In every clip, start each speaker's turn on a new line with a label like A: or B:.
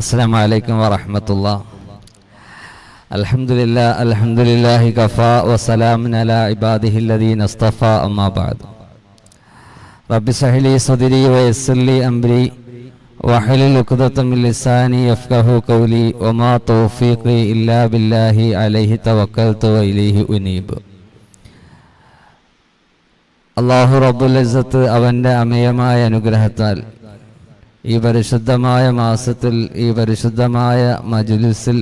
A: السلام عليكم ورحمة الله الحمد لله الحمد لله كفى وسلام على عباده الذين اصطفى أما بعد رب اشرح لي صدري ويسر لي أمري واحلل عقدة من لساني يفقه قولي وما توفيقي إلا بالله عليه توكلت وإليه أنيب അള്ളാഹു റബ്ബുൽ ഇസ്സത്ത് അവൻ്റെ അമയമായ അനുഗ്രഹത്താൽ ഈ പരിശുദ്ധമായ മാസത്തിൽ ഈ പരിശുദ്ധമായ മജുലിസിൽ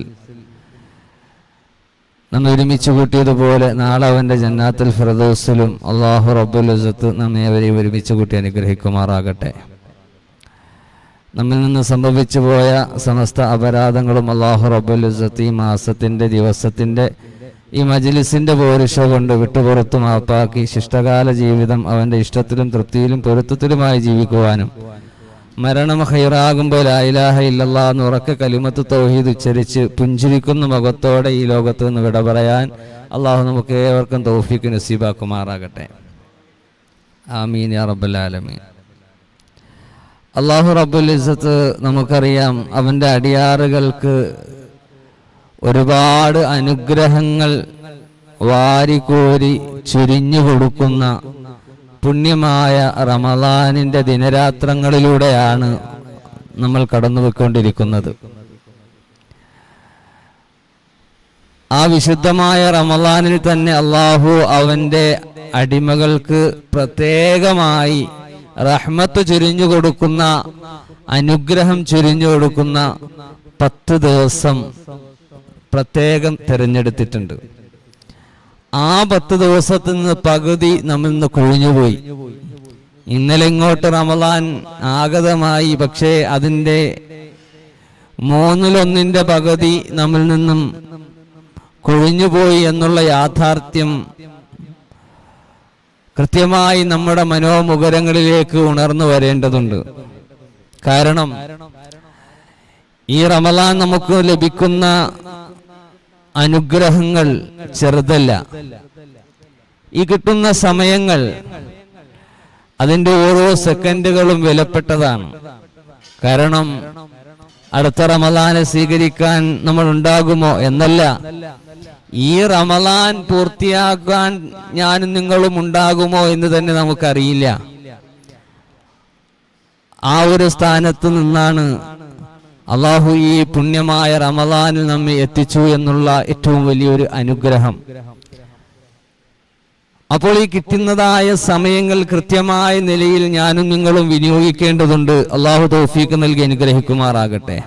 A: നമ്മൾ ഒരുമിച്ച് കൂട്ടിയതുപോലെ നാളെ അവന്റെ ജന്നാത്തിൽ ഫിറദോസിലും അള്ളാഹു റബ്ബുൽ അസത്ത് നമ്മെ അവരെ ഒരുമിച്ച് കൂട്ടി അനുഗ്രഹിക്കുമാറാകട്ടെ. നമ്മിൽ നിന്ന് സംഭവിച്ചു പോയ സമസ്ത അപരാധങ്ങളും അള്ളാഹു റബ്ബുൽ അസത്ത് ഈ മാസത്തിന്റെ ദിവസത്തിന്റെ ഈ മജിലിസിന്റെ പോരുഷ കൊണ്ട് വിട്ടുപുറത്തു മാപ്പാക്കി ശിഷ്ടകാല ജീവിതം അവന്റെ ഇഷ്ടത്തിലും തൃപ്തിയിലും പൊരുത്തത്തിലുമായി ജീവിക്കുവാനും മരണം ഹൈറാകുമ്പോൾ ലായിലാഹ ഇല്ലല്ലാ എന്ന് ഉറക്കെ കലിമത്ത് തൗഹീദ് ഉച്ചരിച്ച് പുഞ്ചിരിക്കുന്ന മുഖത്തോടെ ഈ ലോകത്ത് നിന്ന് വിട പറയാൻ അള്ളാഹു നമുക്ക് ഏവർക്കും തൗഫീക്ക് നസീബാക്കുമാറാകട്ടെ. ആമീൻ യാ അള്ളാഹു റബ്ബുൽ ഇസ്സത്ത് നമുക്കറിയാം അവന്റെ അടിയാറുകൾക്ക് ഒരുപാട് അനുഗ്രഹങ്ങൾ വാരിക്കോരി ചുരിഞ്ഞു കൊടുക്കുന്ന പുണ്യമായ റമദാനിന്റെ ദിനരാത്രങ്ങളിലൂടെയാണ് നമ്മൾ കടന്നുപോയിക്കൊണ്ടിരിക്കുന്നത്. ആ വിശുദ്ധമായ റമദാനിൽ തന്നെ അള്ളാഹു അവന്റെ അടിമകൾക്ക് പ്രത്യേകമായി റഹ്മത്ത് ചുരിഞ്ഞു കൊടുക്കുന്ന അനുഗ്രഹം ചുരിഞ്ഞു കൊടുക്കുന്ന പത്ത് ദിവസം പ്രത്യേകം തിരഞ്ഞെടുത്തിട്ടുണ്ട്. ആ പത്ത് ദിവസത്തിൽ നിന്ന് പകുതി നമ്മിൽ നിന്ന് കൊഴിഞ്ഞുപോയി. ഇന്നലെ ഇങ്ങോട്ട് റമദാൻ ആഗതമായി പക്ഷേ അതിന്റെ മൂന്നിലൊന്നിന്റെ പകുതി നമ്മിൽ നിന്നും കൊഴിഞ്ഞുപോയി എന്നുള്ള യാഥാർത്ഥ്യം കൃത്യമായി നമ്മുടെ മനോമുഖരങ്ങളിലേക്ക് ഉണർന്നു വരേണ്ടതുണ്ട്. കാരണം ഈ റമലാൻ നമുക്ക് ലഭിക്കുന്ന അനുഗ്രഹങ്ങൾ ചെറുതല്ല. ഈ കിട്ടുന്ന സമയങ്ങൾ അതിന്റെ ഓരോ സെക്കൻഡുകളും വിലപ്പെട്ടതാണ്. കാരണം അടുത്ത റമലാനെ സ്വീകരിക്കാൻ നമ്മൾ ഉണ്ടാകുമോ എന്നല്ല. ഈ റമലാൻ പൂർത്തിയാക്കാൻ ഞാനും നിങ്ങളും ഉണ്ടാകുമോ എന്ന് തന്നെ നമുക്കറിയില്ല. ആ ഒരു സ്ഥാനത്ത് നിന്നാണ് അള്ളാഹു ഈ പുണ്യമായ റമദാനിൽ നമ്മെ എത്തിച്ചു എന്നുള്ള ഏറ്റവും വലിയൊരു അനുഗ്രഹം. അപ്പോൾ ഈ കിട്ടുന്നതായ സമയങ്ങൾ കൃത്യമായ നിലയിൽ ഞാനും നിങ്ങളും വിനിയോഗിക്കേണ്ടതുണ്ട്. അള്ളാഹു തൗഫീക്ക് നൽകി അനുഗ്രഹിക്കുമാറാകട്ടെ.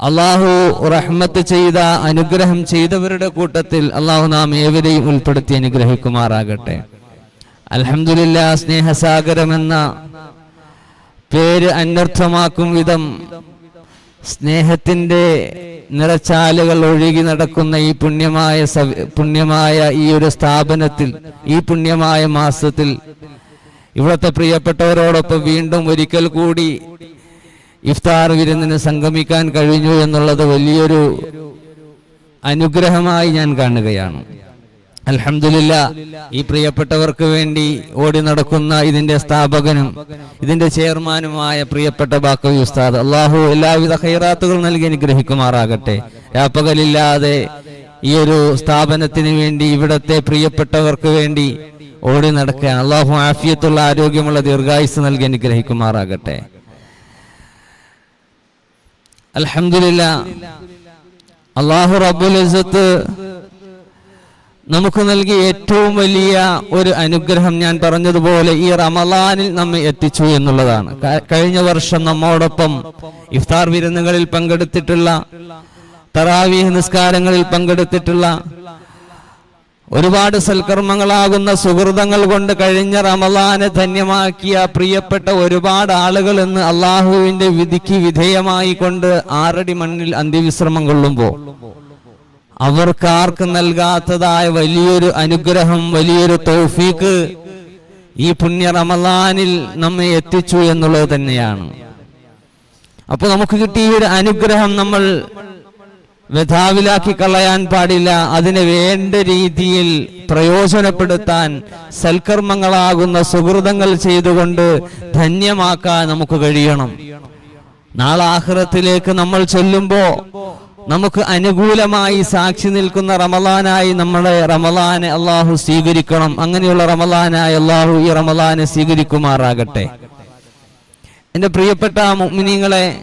A: അള്ളാഹു റഹ്മത്ത് ചെയ്ത അനുഗ്രഹം ചെയ്തവരുടെ കൂട്ടത്തിൽ അള്ളാഹു നാം ഏവരെയും ഉൾപ്പെടുത്തി അനുഗ്രഹിക്കുമാറാകട്ടെ. അലഹമില്ല സ്നേഹസാഗരം എന്ന പേര് അന്വർത്ഥമാക്കും വിധം സ്നേഹത്തിന്റെ നിറച്ചാലുകൾ ഒഴുകി നടക്കുന്ന ഈ പുണ്യമായ പുണ്യമായ ഈ ഒരു സ്ഥാപനത്തിൽ ഈ പുണ്യമായ മാസത്തിൽ ഇവിടുത്തെ പ്രിയപ്പെട്ടവരോടൊപ്പം വീണ്ടും ഒരിക്കൽ കൂടി ഇഫ്താർ വിരുന്നിന് സംഗമിക്കാൻ കഴിഞ്ഞു എന്നുള്ളത് വലിയൊരു അനുഗ്രഹമായി ഞാൻ കാണുകയാണ്. അലഹമില്ല ഈ പ്രിയപ്പെട്ടവർക്ക് വേണ്ടി ഓടി നടക്കുന്ന ഇതിന്റെ സ്ഥാപകനും ഇതിന്റെ ചെയർമാനുമായ പ്രിയപ്പെട്ട ബാക്കവി ഉസ്താദ് അള്ളാഹു എല്ലാവിധ ഹൈറാത്തുകൾ നൽകി അനുഗ്രഹിക്കുമാറാകട്ടെ. രാപ്പകലില്ലാതെ ഈ ഒരു സ്ഥാപനത്തിന് വേണ്ടി ഇവിടത്തെ പ്രിയപ്പെട്ടവർക്ക് വേണ്ടി ഓടി നടക്കാൻ അള്ളാഹു ആഫിയത്തുള്ള ആരോഗ്യമുള്ള ദീർഘായുസ് നൽകി അനുഗ്രഹിക്കുമാറാകട്ടെ. അലഹമില്ല അള്ളാഹു ഇസത്ത് നമുക്ക് നൽകിയ ഏറ്റവും വലിയ ഒരു അനുഗ്രഹം ഞാൻ പറഞ്ഞതുപോലെ ഈ റമലാനിൽ നമ്മെ എത്തിച്ചു എന്നുള്ളതാണ്. കഴിഞ്ഞ വർഷം നമ്മോടൊപ്പം ഇഫ്താർ വിരുന്നുകളിൽ പങ്കെടുത്തിട്ടുള്ള തറാവീഹ് നിസ്കാരങ്ങളിൽ പങ്കെടുത്തിട്ടുള്ള ഒരുപാട് സൽക്കർമ്മങ്ങളാകുന്ന സുഹൃതങ്ങൾ കൊണ്ട് കഴിഞ്ഞ റമലാനെ ധന്യമാക്കിയ പ്രിയപ്പെട്ട ഒരുപാട് ആളുകൾ എന്ന് അള്ളാഹുവിന്റെ വിധിക്ക് വിധേയമായി കൊണ്ട് ആറടി മണ്ണിൽ അന്ത്യവിശ്രമം കൊള്ളുമ്പോൾ അവർക്ക് ആർക്കും നൽകാത്തതായ വലിയൊരു അനുഗ്രഹം വലിയൊരു തൗഫീക്ക് ഈ പുണ്യ റമലാനിൽ നമ്മെ എത്തിച്ചു എന്നുള്ളത് തന്നെയാണ്. അപ്പൊ നമുക്ക് കിട്ടിയ ഒരു അനുഗ്രഹം നമ്മൾ വ്യഥാവിലാക്കി കളയാൻ പാടില്ല. അതിന് വേണ്ട രീതിയിൽ പ്രയോജനപ്പെടുത്താൻ സൽക്കർമ്മങ്ങളാകുന്ന സുഹൃതങ്ങൾ ചെയ്തുകൊണ്ട് ധന്യമാക്കാൻ നമുക്ക് കഴിയണം. നാളെ നമ്മൾ ചൊല്ലുമ്പോ നമുക്ക് അനുകൂലമായി സാക്ഷി നിൽക്കുന്ന റമലാനായി നമ്മളെ റമലാനെ അള്ളാഹു സ്വീകരിക്കണം. അങ്ങനെയുള്ള റമലാനായി അള്ളാഹു ഈ റമലാനെ സ്വീകരിക്കുമാറാകട്ടെ. എന്റെ പ്രിയപ്പെട്ട മുഅ്മിനീങ്ങളെ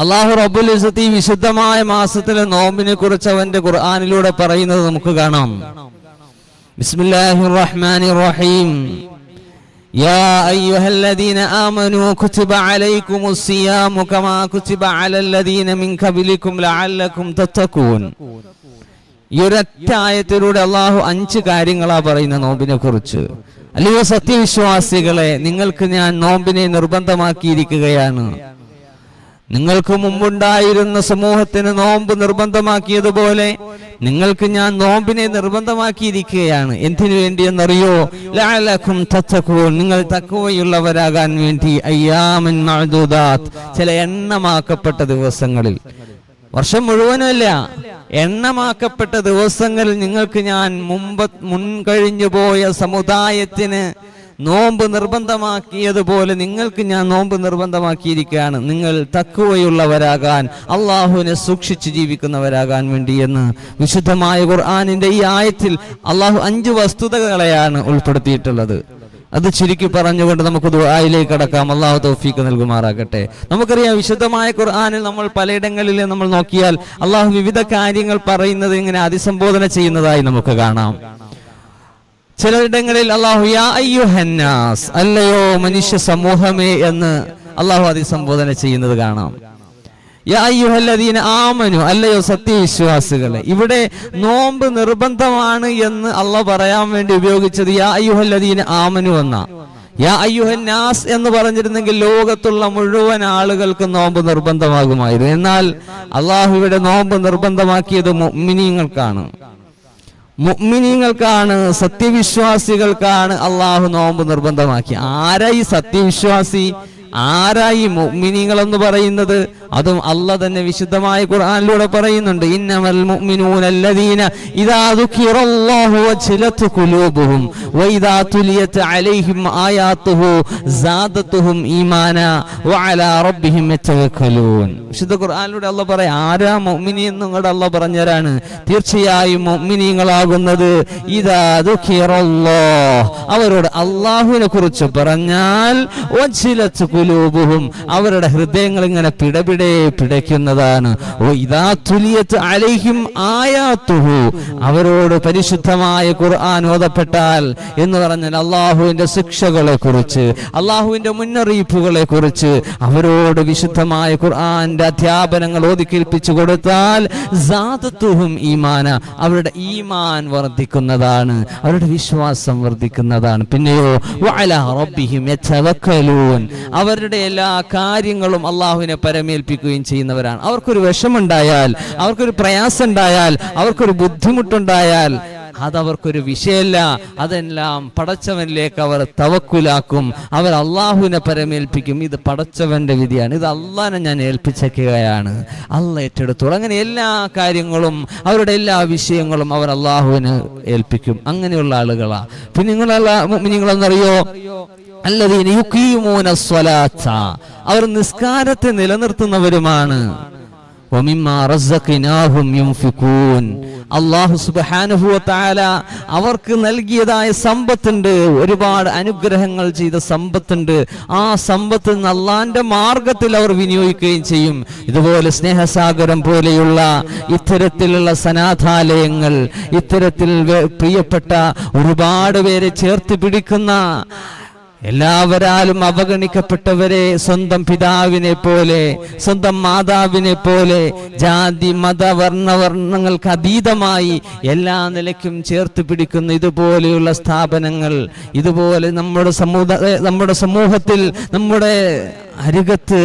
A: അള്ളാഹു റബുൽ ഇസത്തി വിശുദ്ധമായ മാസത്തിലെ നോമ്പിനെ കുറിച്ച് അവന്റെ ഖുർആാനിലൂടെ പറയുന്നത് നമുക്ക് കാണാം. ബിസ്മില്ലാഹിർ റഹ്മാനിർ റഹീം. يا أيها الذين آمنوا كتب عليكم الصيام كما كتب على الذين من قبلكم لعلكم تتقون ഈ ഒരൊറ്റ ആയത്തിലൂടെ അള്ളാഹു അഞ്ച് കാര്യങ്ങളാ പറയുന്ന നോമ്പിനെ കുറിച്ച് അല്ലയോ സത്യവിശ്വാസികളെ നിങ്ങൾക്ക് ഞാൻ നോമ്പിനെ നിർബന്ധമാക്കിയിരിക്കുകയാണ് നിങ്ങൾക്ക് മുമ്പുണ്ടായിരുന്ന സമൂഹത്തിന് നോമ്പ് നിർബന്ധമാക്കിയതുപോലെ നിങ്ങൾക്ക് ഞാൻ നോമ്പിനെ നിർബന്ധമാക്കിയിരിക്കുകയാണ്. എന്തിനു ലാലക്കും തത്തക്കൂൻ നിങ്ങൾ തക്കുവയുള്ളവരാകാൻ വേണ്ടി അയ്യാമൻ ചില എണ്ണമാക്കപ്പെട്ട ദിവസങ്ങളിൽ. വർഷം മുഴുവനല്ല. എണ്ണമാക്കപ്പെട്ട ദിവസങ്ങളിൽ നിങ്ങൾക്ക് ഞാൻ മുമ്പ് മുൻകഴിഞ്ഞു പോയ സമുദായത്തിന് നോമ്പ് നിർബന്ധമാക്കിയതുപോലെ നിങ്ങൾക്ക് ഞാൻ നോമ്പ് നിർബന്ധമാക്കിയിരിക്കുകയാണ്. നിങ്ങൾ തക്കുവയുള്ളവരാകാൻ അള്ളാഹുവിനെ സൂക്ഷിച്ച് ജീവിക്കുന്നവരാകാൻ വേണ്ടി എന്ന് വിശുദ്ധമായ ഖുർആാനിന്റെ ഈ ആയത്തിൽ അള്ളാഹു അഞ്ച് വസ്തുതകളെയാണ് ഉൾപ്പെടുത്തിയിട്ടുള്ളത്. അത് ചുരുക്കി പറഞ്ഞുകൊണ്ട് നമുക്ക് ദുആയിലേക്ക് കടക്കാം. അള്ളാഹു തൗഫീക്ക് നൽകുമാറാകട്ടെ. നമുക്കറിയാം വിശുദ്ധമായ ഖുർആനിൽ നമ്മൾ പലയിടങ്ങളിൽ നമ്മൾ നോക്കിയാൽ അള്ളാഹു വിവിധ കാര്യങ്ങൾ പറയുന്നത് ഇങ്ങനെ അതിസംബോധന ചെയ്യുന്നതായി നമുക്ക് കാണാം. ചിലയിടങ്ങളിൽ അള്ളാഹു അല്ലയോ മനുഷ്യ സമൂഹമേ എന്ന് അള്ളാഹു അതിസംബോധന ചെയ്യുന്നത് കാണാം. ആമനു. അല്ലയോ സത്യവിശ്വാസികളെ ഇവിടെ നോമ്പ് നിർബന്ധമാണ് എന്ന് അള്ളാഹ് പറയാൻ വേണ്ടി ഉപയോഗിച്ചത് യാ അയ്യുഹല്ലദീന ആമനു എന്ന. യാ അയ്യുഹന്നാസ് എന്ന് പറഞ്ഞിരുന്നെങ്കിൽ ലോകത്തുള്ള മുഴുവൻ ആളുകൾക്ക് നോമ്പ് നിർബന്ധമാകുമായിരുന്നു. എന്നാൽ അള്ളാഹു ഇവിടെ നോമ്പ് നിർബന്ധമാക്കിയത് മുഅ്മിനീങ്ങൾക്കാണ് മുഅ്മിനീങ്ങൾക്കാണ് സത്യവിശ്വാസികൾക്കാണ് അള്ളാഹു നോമ്പ് നിർബന്ധമാക്കി ആരാ ഈ സത്യവിശ്വാസി? ആരാ മുഗ്മിനികൾ മുഅ്മിനീങ്ങൾ എന്ന് പറയുന്നത്? അതും അല്ല തന്നെ വിശുദ്ധമായ ഖുർആനിലൂടെ പറയുന്നുണ്ട്. ഇന്നമൽ മുഅ്മിനൂനല്ലദീന ഇദാ ദുഖിറല്ലാഹു വജിലത് ഖുലൂബുഹും വഇദാ തുലിയത് അലൈഹിം ആയാതുഹു സാദതുഹും ഈമാന വഅലാ റബ്ബിഹിം യതവക്കലൂൻ. വിശുദ്ധ ഖുർആനിലൂടെ അല്ല പറയാ ആരാ മുഅ്മിനി എന്ന് നിങ്ങളുടെ അല്ല പറഞ്ഞവരാണ് തീർച്ചയായും മുഅ്മിനീങ്ങളാകുന്നത് ഇദാ ദുഖിറല്ലാഹ്. അവരോട് അള്ളാഹുവിനെ കുറിച്ച് പറഞ്ഞാൽ വജിലത് ഖുലൂബുഹും അവരുടെ ഹൃദയങ്ങൾ ഇങ്ങനെ പിടപിടെ പിടയ്ക്കുന്നതാണ്. അവരോട് പരിശുദ്ധമായ ഖുർആൻ ഓതപ്പെട്ടാൽ എന്ന് പറഞ്ഞാൽ അള്ളാഹുവിന്റെ ശിക്ഷകളെ കുറിച്ച് അള്ളാഹുവിന്റെ മുന്നറിയിപ്പുകളെ കുറിച്ച് അവരോട് വിശുദ്ധമായ ഖുർആന്റെ അധ്യാപനങ്ങൾ ഓതിക്കേൽപ്പിച്ചു കൊടുത്താൽ ഈമാന അവരുടെ ഈമാൻ വർദ്ധിക്കുന്നതാണ് അവരുടെ വിശ്വാസം വർദ്ധിക്കുന്നതാണ്. പിന്നെയോ അവർ അവരുടെ എല്ലാ കാര്യങ്ങളും അള്ളാഹുവിനെ പരമേൽപ്പിക്കുകയും ചെയ്യുന്നവരാണ്. അവർക്കൊരു വിഷമുണ്ടായാൽ അവർക്കൊരു പ്രയാസം ഉണ്ടായാൽ അവർക്കൊരു ബുദ്ധിമുട്ടുണ്ടായാൽ അതവർക്കൊരു വിഷയമല്ല അതെല്ലാം പടച്ചവനിലേക്ക് അവർ തവക്കുലാക്കും. അവർ അള്ളാഹുവിനെ പരമേൽപ്പിക്കും. ഇത് പടച്ചവന്റെ വിധിയാണ്. ഇത് അള്ളാഹിനെ ഞാൻ ഏൽപ്പിച്ചേക്കുകയാണ്. അള്ള ഏറ്റെടുത്തോളൂ. അങ്ങനെ എല്ലാ കാര്യങ്ങളും അവരുടെ എല്ലാ വിഷയങ്ങളും അവർ അള്ളാഹുവിന് ഏൽപ്പിക്കും. അങ്ങനെയുള്ള ആളുകളാ. പിന്നെ നിങ്ങളല്ല നിങ്ങളെന്നറിയോ അല്ലതീന അവർ നിസ്കാരത്തെ നിലനിർത്തുന്നവരുമാണ്. അവർക്ക് നൽകിയതായ സമ്പത്തുണ്ട്. ഒരുപാട് അനുഗ്രഹങ്ങൾ ചെയ്ത സമ്പത്തുണ്ട്. ആ സമ്പത്ത് അള്ളാന്റെ മാർഗത്തിൽ അവർ വിനിയോഗിക്കുകയും ചെയ്യും. ഇതുപോലെ സ്നേഹസാഗരം പോലെയുള്ള ഇത്തരത്തിലുള്ള സനാഥാലയങ്ങൾ ഇത്തരത്തിൽ പ്രിയപ്പെട്ട ഒരുപാട് പേരെ ചേർത്ത് പിടിക്കുന്ന എല്ലാവരാലും അവഗണിക്കപ്പെട്ടവരെ സ്വന്തം പിതാവിനെ പോലെ സ്വന്തം മാതാവിനെ പോലെ ജാതി മത വർണ വർണങ്ങൾക്ക് അതീതമായി എല്ലാ നിലയ്ക്കും ചേർത്ത് പിടിക്കുന്ന ഇതുപോലെയുള്ള സ്ഥാപനങ്ങൾ ഇതുപോലെ നമ്മുടെ സമൂഹ നമ്മുടെ സമൂഹത്തിൽ നമ്മുടെ അരികത്ത്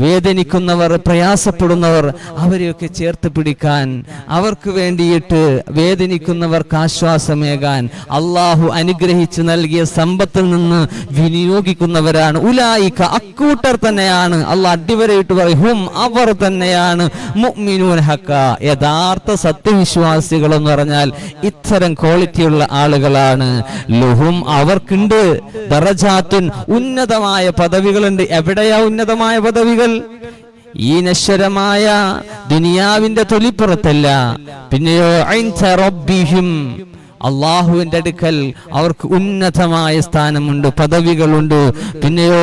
A: വേദനിക്കുന്നവർ പ്രയാസപ്പെടുന്നവർ അവരെയൊക്കെ ചേർത്ത് പിടിക്കാൻ അവർക്ക് വേണ്ടിയിട്ട് വേദനിക്കുന്നവർക്ക് ആശ്വാസമേകാൻ അള്ളാഹു അനുഗ്രഹിച്ച് നൽകിയ സമ്പത്തിൽ നിന്ന് വിനിയോഗിക്കുന്നവരാണ്. ഉലായിക്ക അക്കൂട്ടർ തന്നെയാണ്. അല്ല അടിവരയിട്ട് പറയും ഹും അവർ തന്നെയാണ്. മുഅ്മിനൂൻ ഹക്ക യഥാർത്ഥ സത്യവിശ്വാസികൾ എന്ന് പറഞ്ഞാൽ ഇത്തരം ക്വാളിറ്റിയുള്ള ആളുകളാണ്. ലുഹും അവർക്കുണ്ട്. ദറജാത്തുൻ ഉന്നതമായ പദവികളുണ്ട്. എവിടെയാ ഉന്നതമായ പദവികൾ? ഈ നശ്വരമായ ദുനിയാവിന്റെ തൊലിപ്പുറത്തല്ല. പിന്നെയോ റബ്ബിഹിം. അള്ളാഹുവിന്റെ അടുക്കൽ അവർക്ക് ഉന്നതമായ സ്ഥാനമുണ്ട് പദവികളുണ്ട്. പിന്നെയോ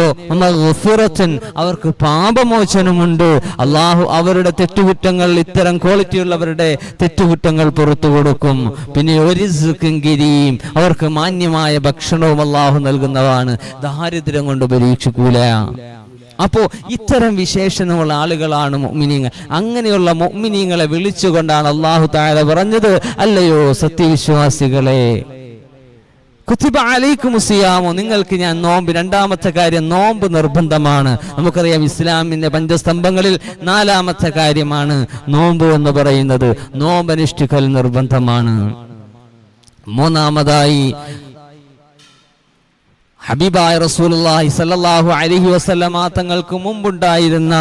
A: അവർക്ക് പാപമോചനമുണ്ട്. അള്ളാഹു അവരുടെ തെറ്റുകുറ്റങ്ങൾ ഇത്തരം ക്വാളിറ്റി ഉള്ളവരുടെ തെറ്റുകുറ്റങ്ങൾ പുറത്തു കൊടുക്കും. പിന്നെ ഒരു അവർക്ക് മാന്യമായ ഭക്ഷണവും അള്ളാഹു നൽകുന്നതാണ്. ദാരിദ്ര്യം കൊണ്ട് പരീക്ഷിക്കൂല അപ്പോ ഇത്തരം വിശേഷണമുള്ള ആളുകളാണ് മൊമിനിയങ്ങൾ അങ്ങനെയുള്ള മൊമിനിയങ്ങളെ വിളിച്ചുകൊണ്ടാണ് അള്ളാഹു താഴെ പറഞ്ഞത് അല്ലയോ സത്യവിശ്വാസികളെ കുത്തിബ അലൈക്കും സിയാമോ നിങ്ങൾക്ക് ഞാൻ നോമ്പ് രണ്ടാമത്തെ കാര്യം നോമ്പ് നിർബന്ധമാണ്. നമുക്കറിയാം ഇസ്ലാമിന്റെ പഞ്ചസ്തംഭങ്ങളിൽ നാലാമത്തെ കാര്യമാണ് നോമ്പ് എന്ന് പറയുന്നത്. നോമ്പ് അനുഷ്ഠിക്കൽ നിർബന്ധമാണ്. മൂന്നാമതായി ഹബീബായ റസൂലുള്ളാഹി സല്ലാഹു അലഹി വസല്ലമ തങ്ങൾക്ക് മുമ്പുണ്ടായിരുന്ന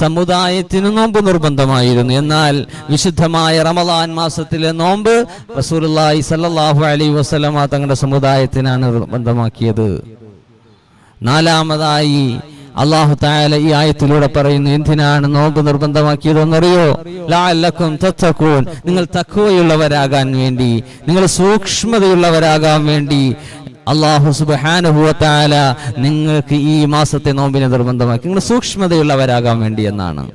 A: സമുദായത്തിന് നോമ്പ് നിർബന്ധമായിരുന്നു. എന്നാൽ വിശുദ്ധമായ റമദാൻ മാസത്തിലെ നോമ്പ് റസൂലുള്ളാഹി സല്ലാഹു അലഹി വസല്ലമ തങ്ങളുടെ സമുദായത്തിനാണ് നിർബന്ധമാക്കിയത്. നാലാമതായി അള്ളാഹു തായാല ഈ ആയത്തിലൂടെ പറയുന്നു എന്തിനാണ് നോമ്പ് നിർബന്ധമാക്കിയതെന്നറിയോ? ലാലക്കും തത്തക്കൂൻ നിങ്ങൾ തക്കുവയുള്ളവരാകാൻ വേണ്ടി നിങ്ങൾ സൂക്ഷ്മതയുള്ളവരാകാൻ വേണ്ടി അള്ളാഹു സുബാനുഭവത്താല നിങ്ങൾക്ക് ഈ മാസത്തെ നോമ്പിനെ നിർബന്ധമാക്കി. നിങ്ങൾ സൂക്ഷ്മതയുള്ളവരാകാൻ വേണ്ടി എന്നാണ്.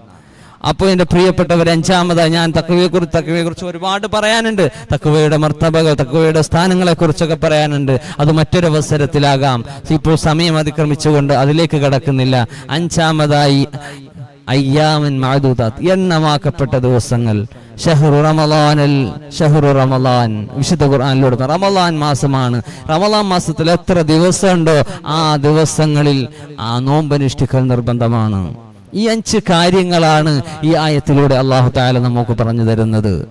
A: അപ്പോൾ എന്റെ പ്രിയപ്പെട്ടവർ അഞ്ചാമതായി ഞാൻ തക്കവയെ കുറിച്ച് തക്കവയെ കുറിച്ച് ഒരുപാട് പറയാനുണ്ട്. തക്കവയുടെ മർത്തബകൾ തക്കവയുടെ സ്ഥാനങ്ങളെ കുറിച്ചൊക്കെ പറയാനുണ്ട്. അത് മറ്റൊരവസരത്തിലാകാം ഇപ്പോൾ സമയം അതിക്രമിച്ചുകൊണ്ട് അതിലേക്ക് കടക്കുന്നില്ല. അഞ്ചാമതായി അയ്യാമൻ മാതൂതാത്ത് എണ്ണമാക്കപ്പെട്ട ദിവസങ്ങൾ. ഷഹ്റു റമലാനൽ ഷഹ്റു റമലാൻ വിശുദ്ധ ഖുർആനിലൂടെ റമലാൻ മാസമാണ്. റമലാൻ മാസത്തിൽ എത്ര ദിവസമുണ്ടോ ആ ദിവസങ്ങളിൽ ആ നോമ്പനുഷ്ഠിക്കൽ നിർബന്ധമാണ്. ഈ അഞ്ച് കാര്യങ്ങളാണ് ഈ ആയത്തിലൂടെ അള്ളാഹു താല നമുക്ക് പറഞ്ഞു തരുന്നത്.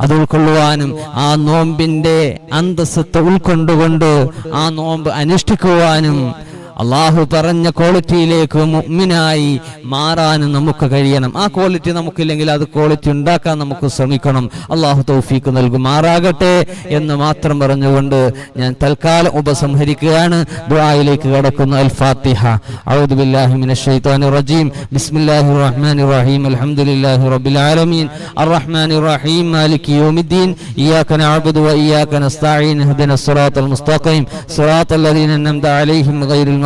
A: അത് ഉൾക്കൊള്ളുവാനും ആ നോമ്പിന്റെ അന്തസ്സത്തെ ഉൾക്കൊണ്ടുകൊണ്ട് ആ നോമ്പ് അനുഷ്ഠിക്കുവാനും അള്ളാഹു പറഞ്ഞ ക്വാളിറ്റിയിലേക്ക് മുഗ്മിനായി മാറാനും നമുക്ക് കഴിയണം. ആ ക്വാളിറ്റി നമുക്കില്ലെങ്കിൽ അത് ക്വാളിറ്റി ഉണ്ടാക്കാൻ നമുക്ക് ശ്രമിക്കണം. അള്ളാഹു തൗഫീക്ക് നൽകുമാറാകട്ടെ എന്ന് മാത്രം പറഞ്ഞുകൊണ്ട് ഞാൻ തൽക്കാലം ഉപസംഹരിക്കുകയാണ്. ദുആയിലേക്ക് കടക്കുന്ന അൽ ഫാത്തിഹ അഊദു ബില്ലാഹി മിനശ് റജീം. ബിസ്മില്ലാഹിർ റഹ്മാനിർ റഹീം. അൽഹംദുലില്ലാഹി റബ്ബിൽ ആലമീൻ. റഹീം. മാലികി യൗമിദ്ദീൻ. വ ഇഹ്ദിനസ് മുസ്തഖീം. അൻഅംത അലൈഹിം ഗൈറിൽ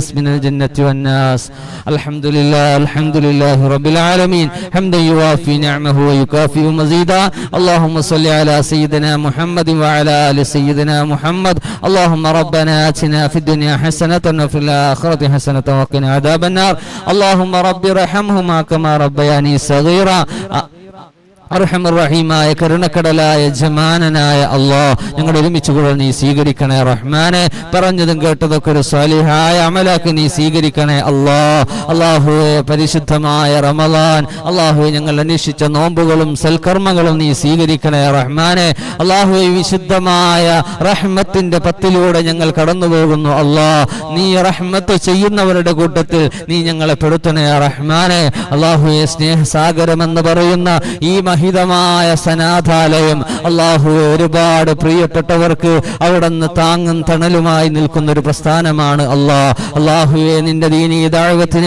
A: من الجنة والناس الحمد لله الحمد لله رب العالمين حمدا يوافي نعمه ويكافئ مزيدا اللهم صل على سيدنا محمد وعلى آل سيدنا محمد اللهم ربنا آتنا في الدنيا حسنة وفي الآخرة حسنة وقنا عذاب النار اللهم رب ارحمهما كما ربياني صغيرا അർഹമറഹീമായ കരുണക്കടലായ ജമാനനായ അള്ളാ ഞങ്ങൾ ഒരുമിച്ച് കൂടെ നീ സ്വീകരിക്കണേ റഹ്മാനെ. പറഞ്ഞതും കേട്ടതൊക്കെ ഒരു സ്വാലിഹായ അമലാക്കി നീ സ്വീകരിക്കണേ അള്ളാ അള്ളാഹുവെ പരിശുദ്ധമായ റമദാൻ. അള്ളാഹു ഞങ്ങൾ അന്വേഷിച്ച നോമ്പുകളും സൽക്കർമ്മങ്ങളും നീ സ്വീകരിക്കണേ റഹ്മാനെ. അള്ളാഹു വിശുദ്ധമായ റഹ്മത്തിന്റെ പത്തിലൂടെ ഞങ്ങൾ കടന്നു പോകുന്നു അള്ളാ നീ റഹ്മത്ത് ചെയ്യുന്നവരുടെ കൂട്ടത്തിൽ നീ ഞങ്ങളെ പെടുത്തണേ റഹ്മാനെ. അള്ളാഹുയെ സ്നേഹസാഗരം എന്ന് പറയുന്ന ഈ മഹിതമായ സനാഥാലയം. അള്ളാഹു ഒരുപാട് പ്രിയപ്പെട്ടവർക്ക് അവിടുന്ന് താങ്ങും തണലുമായി നിൽക്കുന്ന ഒരു പ്രസ്ഥാനമാണ് അള്ളാഹ്. അള്ളാഹുവെ നിന്റെ ദീനീ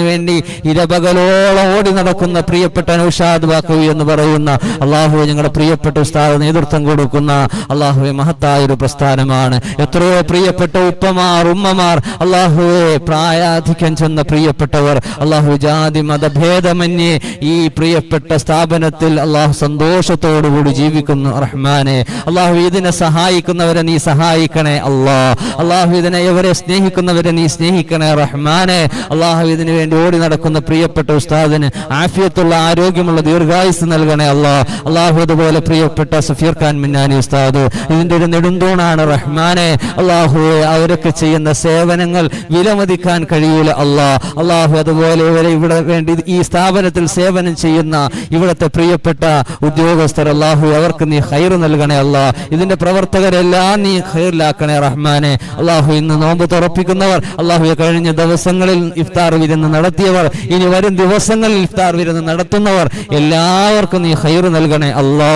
A: വേണ്ടി ഇരപകലോളം ഓടി നടക്കുന്ന പ്രിയപ്പെട്ട നൌഷാദ് ബാക്കവി എന്ന് പറയുന്ന അള്ളാഹുവെ ഞങ്ങളുടെ പ്രിയപ്പെട്ട ഉസ്താദ് നേതൃത്വം കൊടുക്കുന്ന അള്ളാഹുവെ മഹത്തായ ഒരു പ്രസ്ഥാനമാണ്. എത്രയോ പ്രിയപ്പെട്ട ഉപ്പമാർ ഉമ്മമാർ അള്ളാഹുവെ പ്രായാധിക്യം ചെന്ന പ്രിയപ്പെട്ടവർ അള്ളാഹു ജാതി മതഭേദമന്യേ ഈ പ്രിയപ്പെട്ട സ്ഥാപനത്തിൽ അള്ളാഹു സന്തോഷത്തോടുകൂടി ജീവിക്കുന്നു റഹ്മാനെ. അള്ളാഹു ഇതിനെ സഹായിക്കുന്നവരെ നീ സഹായിക്കണേ അള്ളാ. അള്ളാഹു ഇതിനെ എവരെ സ്നേഹിക്കുന്നവരെ നീ സ്നേഹിക്കണേ റഹ്മാനെ. അള്ളാഹു ഇതിനു വേണ്ടി ഓടി നടക്കുന്ന പ്രിയപ്പെട്ട ഉസ്താദിന് ആഫിയത്തുള്ള ആരോഗ്യമുള്ള ദീർഘായുസ് നൽകണേ അള്ളാ. അള്ളാഹു അതുപോലെ പ്രിയപ്പെട്ട സഫീർ ഖാൻ മിന്നാനി ഉസ്താദ് ഇതിന്റെ ഒരു നെടുന്തൂണാണ് റഹ്മാനെ. അള്ളാഹു അവരൊക്കെ ചെയ്യുന്ന സേവനങ്ങൾ വിലമതിക്കാൻ കഴിയൂല അള്ളാ. അള്ളാഹു അതുപോലെ ഇവരെ ഇവിടെ വേണ്ടി ഈ സ്ഥാപനത്തിൽ സേവനം ചെയ്യുന്ന ഇവിടുത്തെ പ്രിയപ്പെട്ട ഉദ്യോഗസ്ഥർ അള്ളാഹു അവർക്ക് നീ ഹൈർ നൽകണേ അല്ല. ഇതിന്റെ പ്രവർത്തകരെല്ലാം നീ ഹൈറിലാക്കണേ റഹ്മാനെ. അള്ളാഹു ഇന്ന് നോമ്പ് തുറപ്പിക്കുന്നവർ അള്ളാഹു കഴിഞ്ഞ ദിവസങ്ങളിൽ ഇഫ്താർ വിരുന്ന് നടത്തിയവർ ഇനി വരും ദിവസങ്ങളിൽ ഇഫ്താർ വിരുന്ന് നടത്തുന്നവർ എല്ലാവർക്കും നീ ഹൈർ നൽകണേ അല്ലോ.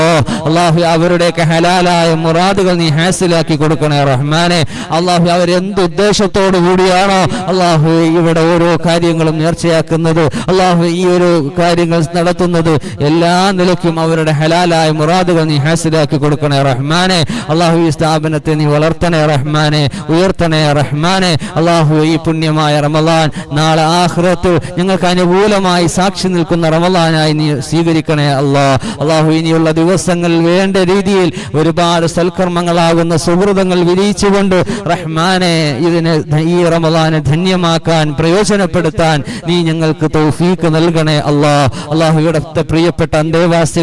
A: അള്ളാഹു അവരുടെയൊക്കെ ഹലാലായ മുറാദുകൾ നീ ഹാസിലാക്കി കൊടുക്കണേ റഹ്മാനെ. അള്ളാഹു അവരെന്ത് ഉദ്ദേശത്തോടു കൂടിയാണോ അള്ളാഹു ഇവിടെ ഓരോ കാര്യങ്ങളും നേർച്ചയാക്കുന്നത് അള്ളാഹു ഈ ഒരു കാര്യങ്ങൾ നടത്തുന്നത് എല്ലാ നിലയ്ക്കും അവരുടെ ഹലാലായ മുറാദുകൾ നീ ഹാസിലാക്കി കൊടുക്കണേ റഹ്മാനെ. അള്ളാഹു ഈ സ്ഥാപനത്തെ നീ വളർത്തണേ റഹ്മാനെ ഉയർത്തണേ റഹ്മാനെ. അള്ളാഹു ഈ പുണ്യമായ റമലാൻ നാളെ ആഹ്റത്ത് ഞങ്ങൾക്ക് അനുകൂലമായി സാക്ഷി നിൽക്കുന്ന റമലാനായി നീ സ്വീകരിക്കണേ അള്ളാഹ് അള്ളാഹു ഇനിയുള്ള ദിവസങ്ങളിൽ വേണ്ട രീതിയിൽ ഒരുപാട് സൽക്കർമ്മങ്ങളാകുന്ന സുഹൃതങ്ങൾ വിരിയിച്ചുകൊണ്ട് റഹ്മാനെ ഇതിനെ ഈ റമലാനെ ധന്യമാക്കാൻ പ്രയോജനപ്പെടുത്താൻ നീ ഞങ്ങൾക്ക് തൗഫീക്ക് നൽകണേ അള്ളാഹ് അള്ളാഹു ഇവിടുത്തെ പ്രിയപ്പെട്ട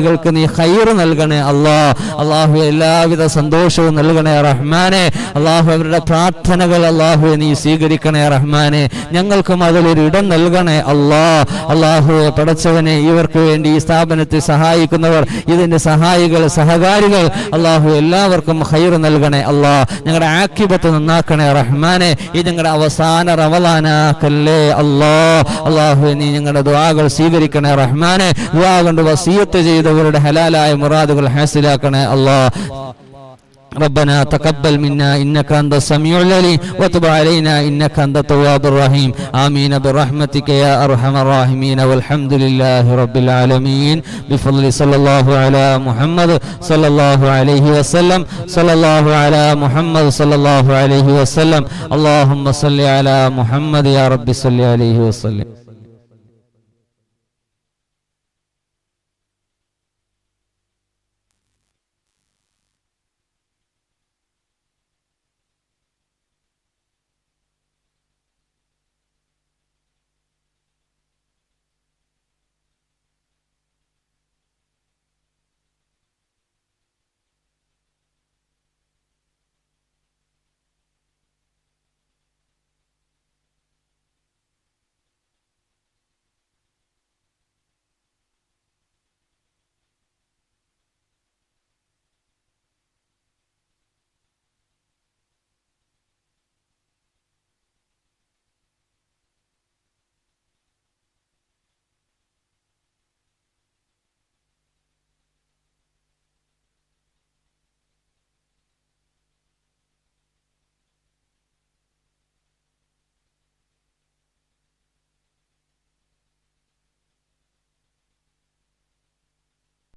A: അന്തേവാസികൾക്ക് നീ ഹൈർ നൽകണേ. അള്ളാ അള്ളാഹു എല്ലാവിധ സന്തോഷവും നൽകണേ റഹ്മാനെ. അള്ളാഹു അവരുടെ പ്രാർത്ഥനകൾ അള്ളാഹു നീ സ്വീകരിക്കണേ റഹ്മാനെ. ഞങ്ങൾക്കും അതിലൊരു ഇടം നൽകണേ. അള്ളാ അള്ളാഹുവെ പടച്ചവനെ ഇവർക്ക് വേണ്ടി ഈ സ്ഥാപനത്തെ സഹായിക്കുന്നവർ ഇതിന്റെ സഹായികൾ സഹകാരികൾ അള്ളാഹു എല്ലാവർക്കും ഹൈർ നൽകണേ. അള്ളാ ഞങ്ങളുടെ ആക്യപത്ത് നന്നാക്കണേ റഹ്മാനെ. ഈ ഞങ്ങളുടെ അവസാന റവലാനാക്കല്ലേ അള്ളാ അള്ളാഹു നീ ഞങ്ങളുടെ ദ്വാകൾ സ്വീകരിക്കണേ റഹ്മാനെ. ദ്വാ കൊണ്ട് വസീയത്ത് ചെയ്തവരുടെ ഹലാലായ മുറാദുകൾ ഹാസിലാക്കണേ അല്ലാ ربنا تقبل منا إنك أنت السميع العليم وتب علينا إنك أنت التواب الرحيم آمين برحمتك يا أرحم الراحمين والحمد لله رب العالمين بفضل صلى الله على محمد صلى الله عليه وسلم صلى الله على محمد صلى الله عليه وسلم اللهم صل على محمد يا رب صل عليه وسلم